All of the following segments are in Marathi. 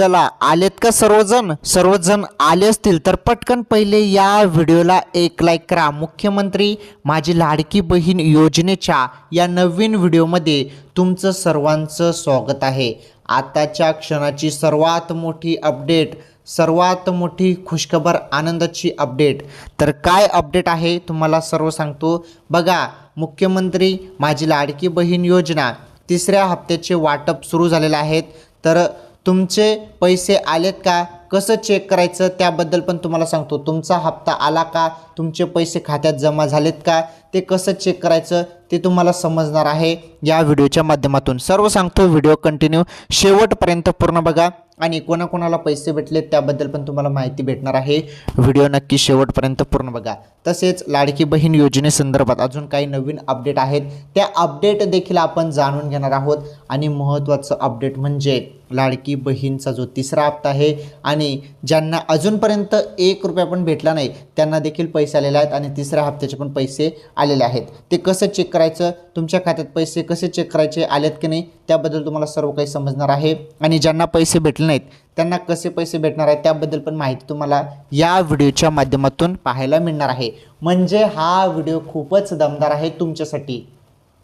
चला आलेत का सर्वजण? सर्वजण आले असतील तर पटकन पहिले या व्हिडिओला एक लाईक करा. मुख्यमंत्री माझी लाडकी बहीण योजनेच्या या नवीन व्हिडिओमध्ये तुमचं सर्वांचं स्वागत आहे. आताच्या क्षणाची सर्वात मोठी अपडेट सर्वात मोठी खुशखबर आनंदाची अपडेट तर काय अपडेट आहे तुम्हाला सर्व सांगतो. बघा मुख्यमंत्री माझी लाडकी बहीण योजना तिसऱ्या हप्त्याचे वाटप सुरू झालेले आहेत तर तुमचे पैसे आलेत का? कसं चेक करायचं? त्याबद्दल पण तुम्हाला सांगतो. तुमचा हप्ता आला का? तुमचे पैसे खात्यात जमा झालेत का? ते कसं चेक करायचं? ते तुम्हाला समजणार आहे. या व्हिडिओच्या माध्यमातून सर्व सांगतो. व्हिडिओ कंटिन्यू शेवटपर्यंत पूर्ण बघा. आणि कोणाकोणाला पैसे भेटले त्याबद्दल पण तुम्हाला माहिती भेटणार आहे. व्हिडिओ नक्की शेवटपर्यंत पूर्ण बघा. तसेच लाडकी बहीण योजनेसंदर्भात अजून काही नवीन अपडेट आहेत. त्या अपडेट देखील आपण जाणून घेणार आहोत. आणि महत्त्वाचं अपडेट म्हणजे लाडकी बहीणचा जो तिसरा हप्ता आहे आणि ज्यांना अजूनपर्यंत एक रुपया पण भेटला नाही त्यांना देखील पैसे आलेले आहेत आणि तिसऱ्या हप्त्याचे पण पैसे आलेले आहेत. ते कसं चेक करायचं? तुमच्या खात्यात पैसे कसे चेक करायचे? आलेत की नाही? त्याबद्दल तुम्हाला सर्व काही समजणार आहे. आणि ज्यांना पैसे भेटले नाहीत त्यांना कसे पैसे भेटणार आहेत? त्याबद्दल पण माहिती तुम्हाला या व्हिडिओच्या माध्यमातून पाहायला मिळणार आहे. म्हणजे हा व्हिडिओ खूपच दमदार आहे तुमच्यासाठी.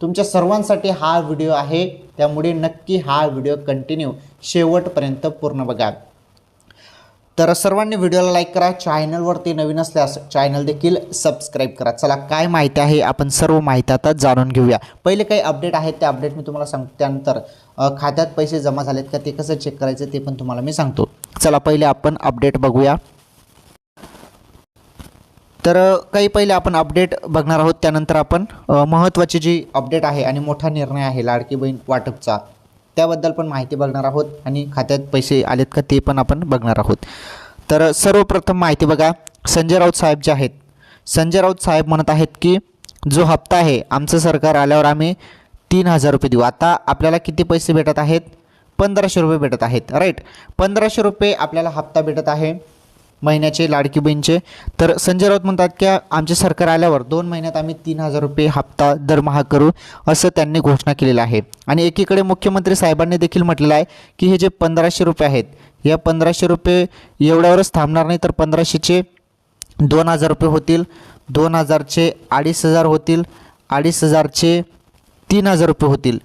तुमच्या सर्वांसाठी हा व्हिडिओ आहे. त्यामुळे नक्की हा व्हिडिओ कंटिन्यू शेवटपर्यंत पूर्ण बघा. तर सर्वांनी व्हिडिओला लाईक करा. चॅनलवरती नवीन असल्यास चॅनल देखील सबस्क्राईब करा. चला काय माहिती आहे? आपण सर्व माहिती आता जाणून घेऊया. पहिले काही अपडेट आहेत. ते अपडेट मी तुम्हाला सांगतो. त्यानंतर खात्यात पैसे जमा झालेत का ते कसं चेक करायचं ते पण तुम्हाला मी सांगतो. चला पहिले आपण अपडेट बघूया. तर काही पहिले आपण अपडेट बघणार आहोत. त्यानंतर आपण महत्त्वाची जी अपडेट आहे आणि मोठा निर्णय आहे लाडकी बहीण वाटपचा त्याबद्दल पण माहिती बघणार आहोत आणि खात्यात पैसे आलेत का ते पण आपण बघणार आहोत. तर सर्वप्रथम माहिती बघा. संजय राऊत साहेब जे आहेत संजय राऊत साहेब म्हणत आहेत की जो हप्ता आहे आमचं सरकार आल्यावर आम्ही तीन हजार रुपये देऊ. आता आपल्याला किती पैसे भेटत आहेत? पंधराशे रुपये भेटत आहेत. राईट पंधराशे रुपये आपल्याला हप्ता भेटत आहे. महिन्याचे लाडकी बहीणचे. तर संजय राऊत म्हणतात की आमचे सरकार आल्यावर दोन महिन्यात आम्ही तीन हजार रुपये हप्ता दरमहा करू असं त्यांनी घोषणा केलेलं आहे. आणि एकीकडे मुख्यमंत्री साहेबांनी देखील म्हटलेलं आहे की हे जे पंधराशे रुपये आहेत या पंधराशे रुपये एवढ्यावरच थांबणार नाही तर पंधराशेचे दोन हजार रुपये होतील दोन हजारचे अडीच हजार होतील अडीच हजारचे तीन हजार रुपये होतील.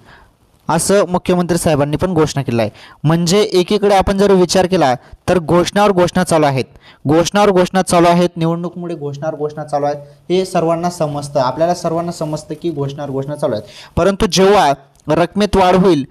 असं मुख्यमंत्री साहेबांनी पण घोषणा केली आहे म्हणजे एकीकडे आपण जर विचार केला तर घोषणावर घोषणा चालू आहेत. घोषणावर घोषणा चालू आहेत निवडणुकीमुळे घोषणावर घोषणा चालू आहेत हे सर्वांना समजतं. आपल्याला सर्वांना समजतं की घोषणावर घोषणा चालू आहेत. परंतु जेव्हा रकमेत वाढ होईल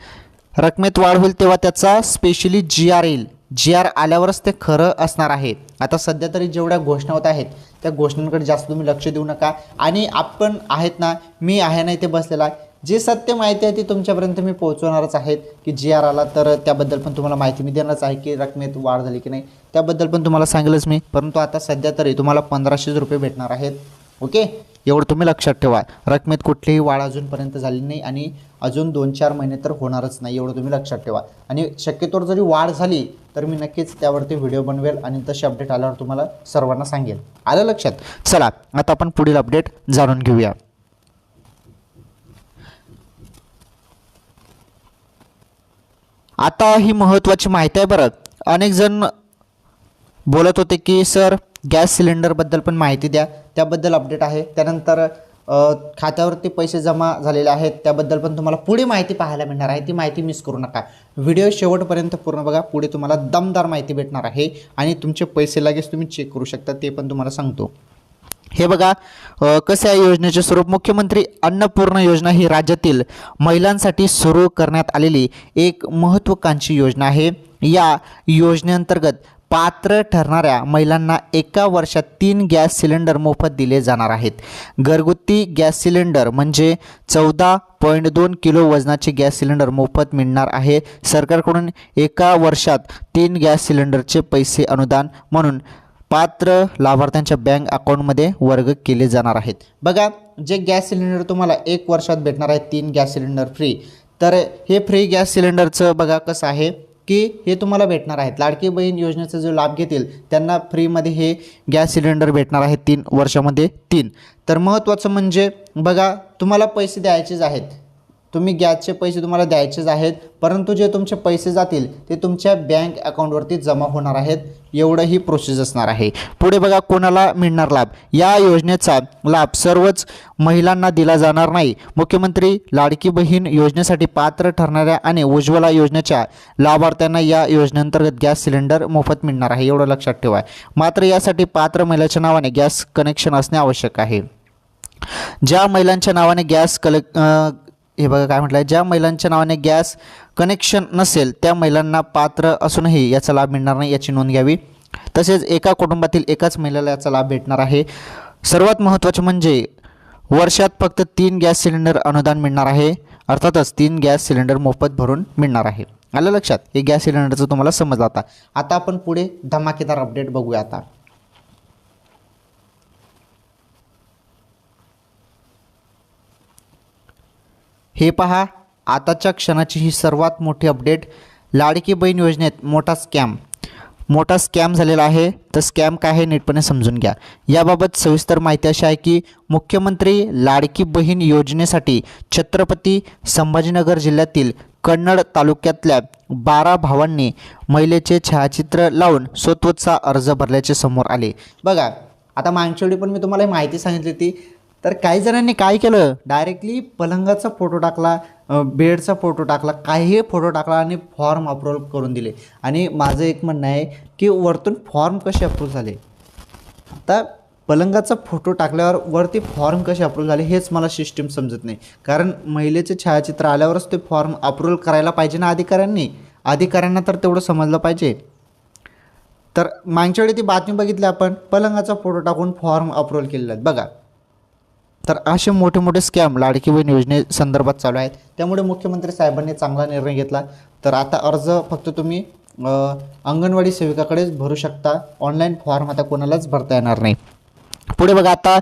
रकमेत वाढ होईल तेव्हा त्याचा स्पेशली जी आर येईल. जी आर आल्यावरच ते खरं असणार आहे. आता सध्या तरी जेवढ्या घोषणा होत आहेत त्या घोषणांकडे जास्त तुम्ही लक्ष देऊ नका. आणि आपण आहेत ना मी आहे ना इथे बसलेला आहे. जे सत्य माहिती आहे ती तुमच्यापर्यंत मी पोहोचवणारच आहेत. की जी आर आला तर त्याबद्दल पण तुम्हाला माहिती मी देणारच आहे की रकमेत वाढ झाली की नाही त्याबद्दल पण तुम्हाला सांगेलच मी. परंतु आता सध्या तरी तुम्हाला पंधराशेच रुपये भेटणार आहेत. ओके? एवढं तुम्ही लक्षात ठेवा. रकमेत कुठलीही वाढ अजूनपर्यंत झाली नाही आणि अजून दोन चार महिने तर होणारच नाही एवढं तुम्ही लक्षात ठेवा. आणि शक्यतोवर जरी वाढ झाली तर मी नक्कीच त्यावरती व्हिडिओ बनवेल आणि तशी अपडेट आल्यावर तुम्हाला सर्वांना सांगेल. आलं लक्षात? चला आता आपण पुढील अपडेट जाणून घेऊया. आता ही महत्त्वाची माहिती आहे बरं. अनेक जण बोलत होते की सर गॅस सिलेंडरबद्दल पण माहिती द्या. त्याबद्दल अपडेट आहे. त्यानंतर खात्यावरती पैसे जमा झालेले आहेत. त्याबद्दल पण तुम्हाला पुढे माहिती पाहायला मिळणार आहे. ती माहिती मिस करू नका. व्हिडिओ शेवटपर्यंत पूर्ण बघा. पुढे तुम्हाला दमदार माहिती भेटणार आहे आणि तुमचे पैसे लगेच तुम्ही चेक करू शकता. ते पण तुम्हाला सांगतो. हे बघा कसं आहे योजनेचे स्वरूप? मुख्यमंत्री अन्नपूर्ण योजना ही राज्यातील महिलांसाठी सुरू करण्यात आलेली एक महत्त्वाकांक्षी योजना आहे. या योजनेअंतर्गत पात्र ठरणाऱ्या महिलांना एका वर्षात तीन गॅस सिलेंडर मोफत दिले जाणार आहेत. घरगुती गॅस सिलेंडर म्हणजे चौदा पॉईंट दोन किलो वजनाचे गॅस सिलेंडर मोफत मिळणार आहे. सरकारकडून एका वर्षात तीन गॅस सिलेंडरचे पैसे अनुदान म्हणून पात्र लाभार्थ्यांच्या बँक अकाउंटमध्ये वर्ग केले जाणार आहेत. बघा जे गॅस सिलेंडर तुम्हाला एक वर्षात भेटणार आहे तीन गॅस सिलेंडर फ्री तर हे फ्री गॅस सिलेंडरचं बघा कसं आहे की हे तुम्हाला भेटणार आहेत. लाडकी बहीण योजनेचा जो लाभ घेतील त्यांना फ्रीमध्ये हे गॅस सिलेंडर भेटणार आहेत तीन वर्षामध्ये तीन. तर महत्त्वाचं म्हणजे बघा तुम्हाला पैसे द्यायचेच आहेत. तुम्ही गॅसचे पैसे तुम्हाला द्यायचेच आहेत परंतु जे तुमचे पैसे जातील ते तुमच्या बँक अकाउंटवरती जमा होणार आहेत एवढं ही प्रोसेस असणार आहे. पुढे बघा कोणाला मिळणार लाभ. या योजनेचा लाभ सर्वच महिलांना दिला जाणार नाही. मुख्यमंत्री लाडकी बहीण योजनेसाठी पात्र ठरणाऱ्या आणि उज्ज्वला योजनेच्या लाभार्थ्यांना या योजनेअंतर्गत गॅस सिलेंडर मोफत मिळणार आहे एवढं लक्षात ठेवा. मात्र यासाठी पात्र महिलेच्या नावाने गॅस कनेक्शन असणे आवश्यक आहे. ज्या महिलांच्या नावाने गॅस कले हे बघा काय म्हटलं आहे ज्या महिलांच्या नावाने गॅस कनेक्शन नसेल त्या महिलांना पात्र असूनही याचा लाभ मिळणार नाही याची नोंद घ्यावी. तसेच एका कुटुंबातील एकाच महिलेला याचा लाभ भेटणार आहे. सर्वात महत्त्वाचे म्हणजे वर्षात फक्त तीन गॅस सिलेंडर अनुदान मिळणार आहे. अर्थातच तीन गॅस सिलेंडर मोफत भरून मिळणार आहे. आलं लक्षात? हे गॅस सिलेंडरचं तुम्हाला समजलं आता. आता आपण पुढे धमाकेदार अपडेट बघूया आता. हे पहा आताच्या क्षणाची ही सर्वात मोठी अपडेट लाडकी बहीण योजनेत मोठा स्कॅम. मोठा स्कॅम झालेला आहे. तर स्कॅम काय आहे नीटपणे समजून घ्या. याबाबत सविस्तर माहिती अशी आहे की मुख्यमंत्री लाडकी बहीण योजनेसाठी छत्रपती संभाजीनगर जिल्ह्यातील कन्नड तालुक्यातल्या बारा भावांनी महिलेचे छायाचित्र लावून स्वतःचा अर्ज भरल्याचे समोर आले. बघा आता मागच्या वेळी पण मी तुम्हाला माहिती सांगितली होती तर काही जणांनी काय केलं? डायरेक्टली पलंगाचा फोटो टाकला बेडचा फोटो टाकला काहीही फोटो टाकला आणि फॉर्म अप्रूव्ह करून दिले. आणि माझं एक म्हणणं आहे की वरतून फॉर्म कसे अप्रूव्ह झाले? आता पलंगाचा फोटो टाकल्यावर वरती फॉर्म कसे अप्रूव्ह झाले हेच मला सिस्टीम समजत नाही. कारण महिलेचे छायाचित्र आल्यावरच ते फॉर्म अप्रूव्ह करायला पाहिजे ना अधिकाऱ्यांनी? अधिकाऱ्यांना तर तेवढं समजलं पाहिजे. तर मागच्या वेळी ती बातमी बघितली आपण पलंगाचा फोटो टाकून फॉर्म अप्रूव्ह केलेला आहेत. बघा. तर असे मोठे मोठे स्कॅम लाडकी बहीण योजने संदर्भात चालू आहेत. त्यामुळे मुख्यमंत्री साहेबांनी चांगला निर्णय घेतला. तर आता अर्ज फक्त तुम्ही अंगणवाडी सेविकाकडेच भरू शकता. ऑनलाईन फॉर्म आता कोणालाच भरता येणार नाही. पुढे बघा आता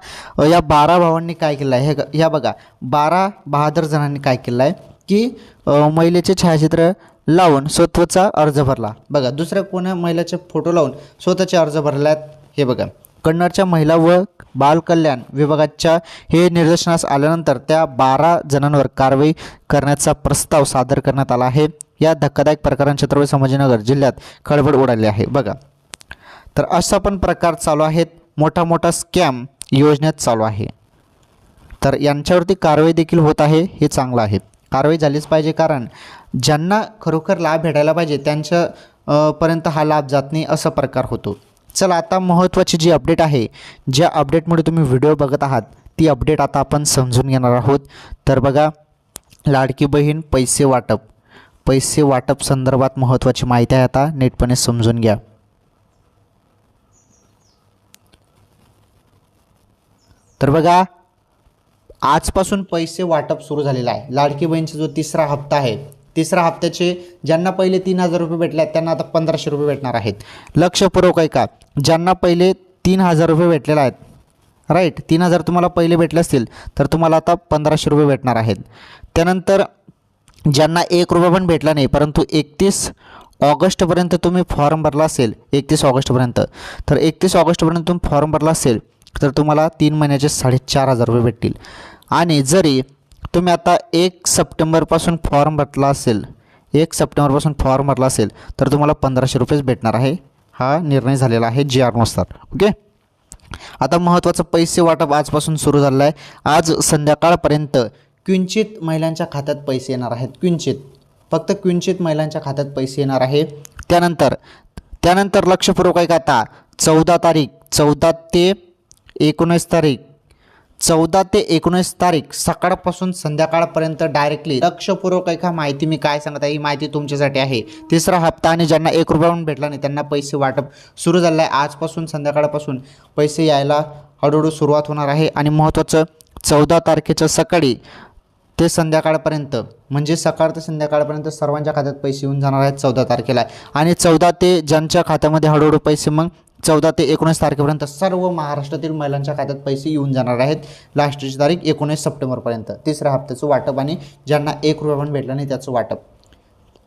या बारा भावांनी काय केलं आहे? हे या बघा बारा बहादर जणांनी काय केलं आहे? की महिलेचे छायाचित्र लावून स्वतःचा अर्ज भरला. बघा दुसऱ्या कोण्या महिलेचे फोटो लावून स्वतःचे अर्ज भरले आहेत हे बघा कन्नडच्या महिला व बालकल्याण विभागाच्या हे निदर्शनास आल्यानंतर त्या बारा जणांवर कारवाई करण्याचा प्रस्ताव सादर करण्यात आला आहे. या धक्कादायक प्रकारांच्या छत्रपती संभाजीनगर जिल्ह्यात खळबळ उडाली आहे. बघा. तर असा पण प्रकार चालू आहेत. मोठा मोठा स्कॅम योजनेत चालू आहे. तर यांच्यावरती कारवाई देखील होत आहे. हे चांगलं आहे. कारवाई झालीच पाहिजे कारण ज्यांना खरोखर लाभ भेटायला पाहिजे त्यांच्या पर्यंत हा लाभ जात नाही असा प्रकार होतो. चला आता महत्त्वाची जी अपडेट आहे ज्या अपडेटमुळे तुम्ही व्हिडिओ बघत आहात ती अपडेट आता आपण समजून घेणार आहोत. तर बघा लाडकी बहीण पैसे वाटप. पैसे वाटप संदर्भात महत्त्वाची माहिती आहे आता नीटपणे समजून घ्या. तर बघा आजपासून पैसे वाटप सुरू झालेलं आहे. लाडकी बहीणचा जो तिसरा हप्ता आहे तिसऱ्या हप्त्याचे ज्यांना पहिले तीन हजार रुपये भेटले आहेत त्यांना आता पंधराशे रुपये भेटणार आहेत. लक्षपूर्वक आहे का ज्यांना पहिले तीन हजार रुपये भेटलेले आहेत राईट तीन हजार तुम्हाला पहिले भेटले असतील तर तुम्हाला आता पंधराशे रुपये भेटणार आहेत. त्यानंतर ज्यांना एक रुपया पण भेटला नाही परंतु एकतीस ऑगस्टपर्यंत तुम्ही फॉर्म भरला असेल एकतीस ऑगस्टपर्यंत. तर एकतीस ऑगस्टपर्यंत तुम्ही फॉर्म भरला असेल तर तुम्हाला तीन महिन्याचे साडेचार हजार रुपये भेटतील. आणि जरी तुम्ही आता एक सप्टेंबरपासून फॉर्म भरला असेल एक सप्टेंबरपासून फॉर्म भरला असेल तर तुम्हाला पंधराशे रुपयेच भेटणार आहे. हा निर्णय झालेला आहे जी आरनुसार ओके? आता महत्त्वाचं पैसे वाटप आजपासून सुरू झालं आहे आज संध्याकाळपर्यंत किंचित महिलांच्या खात्यात पैसे येणार आहेत. किंचित फक्त किंचित महिलांच्या खात्यात पैसे येणार आहे. त्यानंतर त्यानंतर लक्षपूर्वक आहे का आता. चौदा तारीख चौदा ते एकोणीस तारीख चौदा ते एकोणीस तारीख सकाळपासून संध्याकाळपर्यंत डायरेक्टली लक्षपूर्वक एका माहिती मी काय सांगत आहे ही माहिती तुमच्यासाठी आहे. तिसरा हप्ता आणि ज्यांना एक रुपयाहून भेटला नाही त्यांना पैसे वाटप सुरू झालं आहे. आजपासून संध्याकाळपासून पैसे यायला हळूहळू सुरुवात होणार आहे आणि महत्त्वाचं चौदा तारखेच्या सकाळी ते संध्याकाळपर्यंत म्हणजे सकाळ ते संध्याकाळपर्यंत सर्वांच्या खात्यात पैसे येऊन जाणार आहेत चौदा तारखेला. आणि चौदा ते ज्यांच्या खात्यामध्ये हळूहळू पैसे मग चौदा ते एकोणीस तारखेपर्यंत सर्व महाराष्ट्रातील महिलांच्या खात्यात पैसे येऊन जाणार आहेत. लास्टची तारीख एकोणीस सप्टेंबरपर्यंत. तिसऱ्या हप्त्याचं वाटप आणि ज्यांना एक रुपया पण भेटला नाही त्याचं वाटप.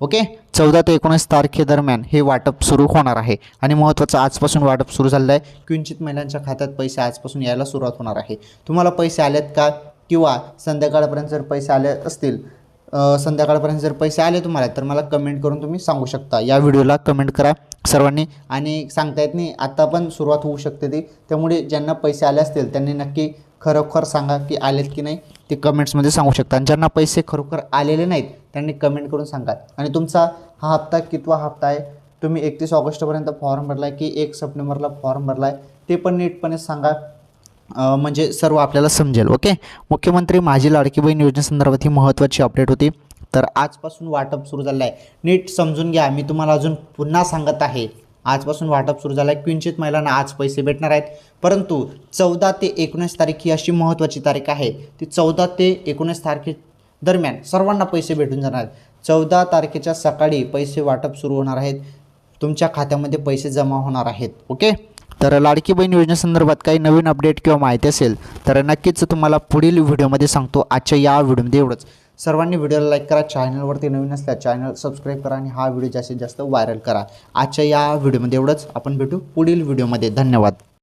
ओके? चौदा ते एकोणीस तारखेदरम्यान हे वाटप सुरू होणार आहे आणि महत्त्वाचं आजपासून वाटप सुरू झालं आहे. किंचित महिलांच्या खात्यात पैसे आजपासून यायला सुरुवात होणार आहे. तुम्हाला पैसे आलेत का? किंवा संध्याकाळपर्यंत जर पैसे आले असतील संध्याकाळपर्यंत जर पैसे आले तुम्हाला तर मला कमेंट करून तुम्ही सांगू शकता. या व्हिडिओला कमेंट करा सर्वांनी. आणि सांगता येत नाही आत्ता पण सुरुवात होऊ शकते ती. त्यामुळे ज्यांना पैसे आले असतील त्यांनी नक्की खरोखर सांगा की आलेत की नाही. ते कमेंट्समध्ये सांगू शकता. आणि ज्यांना पैसे खरोखर आलेले नाहीत त्यांनी कमेंट करून सांगा. आणि तुमचा हा हप्ता कितवा हप्ता आहे तुम्ही एकतीस ऑगस्टपर्यंत फॉर्म भरला आहे की एक सप्टेंबरला फॉर्म भरला आहे ते पण नीटपणे सांगा. म्हणजे सर्व आपल्याला समजेल ओके मुख्यमंत्री माझी लाडकी बहीण योजनेसंदर्भात ही महत्त्वाची अपडेट होती. तर आजपासून वाटप सुरू झालं आहे नीट समजून घ्या. मी तुम्हाला अजून पुन्हा सांगत आहे. आजपासून वाटप सुरू झालं आहे किंचित महिलांना आज पैसे भेटणार आहेत. परंतु चौदा ते एकोणीस तारीख ही अशी महत्त्वाची तारीख आहे. ती चौदा ते एकोणीस तारखे दरम्यान सर्वांना पैसे भेटून जाणार आहेत. चौदा तारखेच्या सकाळी पैसे वाटप सुरू होणार आहेत. तुमच्या खात्यामध्ये पैसे जमा होणार आहेत. ओके तर लाडकी बहीण योजनेसंदर्भात काही नवीन अपडेट किंवा माहिती असेल तर नक्कीच तुम्हाला पुढील व्हिडिओमध्ये सांगतो. आजच्या या व्हिडिओमध्ये एवढंच. सर्वांनी व्हिडिओला लाईक करा चॅनलवरती नवीन असल्या चॅनल सबस्क्राईब करा आणि हा व्हिडिओ जास्तीत जास्त व्हायरल करा. आजच्या या व्हिडिओमध्ये एवढंच. आपण भेटू पुढील व्हिडिओमध्ये. धन्यवाद.